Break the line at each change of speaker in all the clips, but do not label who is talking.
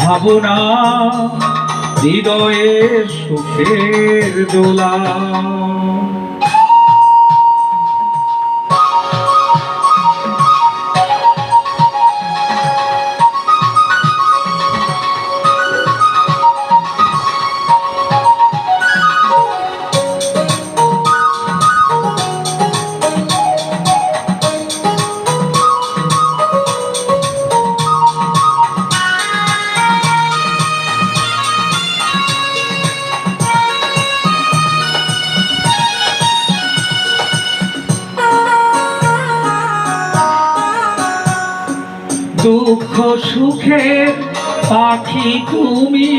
ভাবনা হৃদয়ে সুখের দোলা। দুঃখ সুখে পাখি তুমি,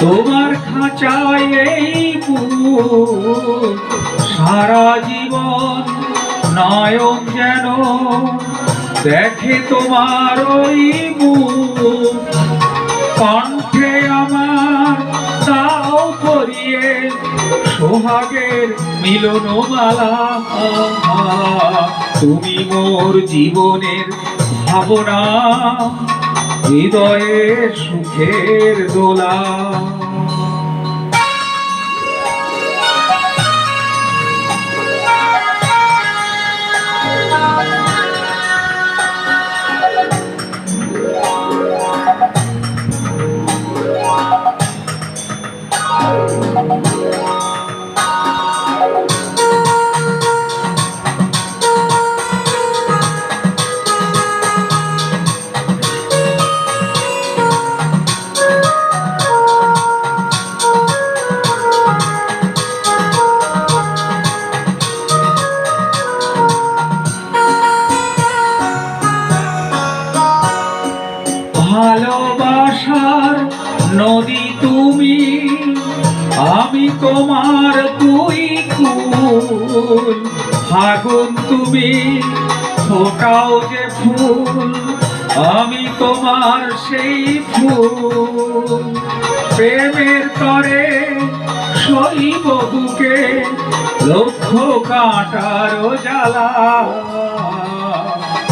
তোমার খাঁচায় এই সারা জীবন নয়ন যেন দেখে তোমার ওই কণ্ঠে আমার তাও করিয়ে সোহাগের মিলন মালা তুমি মোর জীবনের ভাবনা হৃদয়ে সুখের দোলা। ভালোবাসার নদী তুমি, আমি তোমার তুই ফুল ফাগুন তুমি ফোটাও যে ফুল, আমি তোমার সেই ফুল। প্রেমের তরে সইব বুকে লক্ষ কাটার জ্বালা।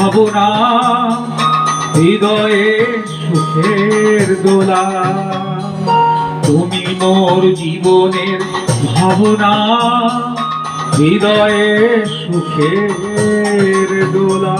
ভাবনা হৃদয়ে সুখের দোলা। তুমি মোর জীবনের ভাবনা হৃদয়ে সুখের দোলা।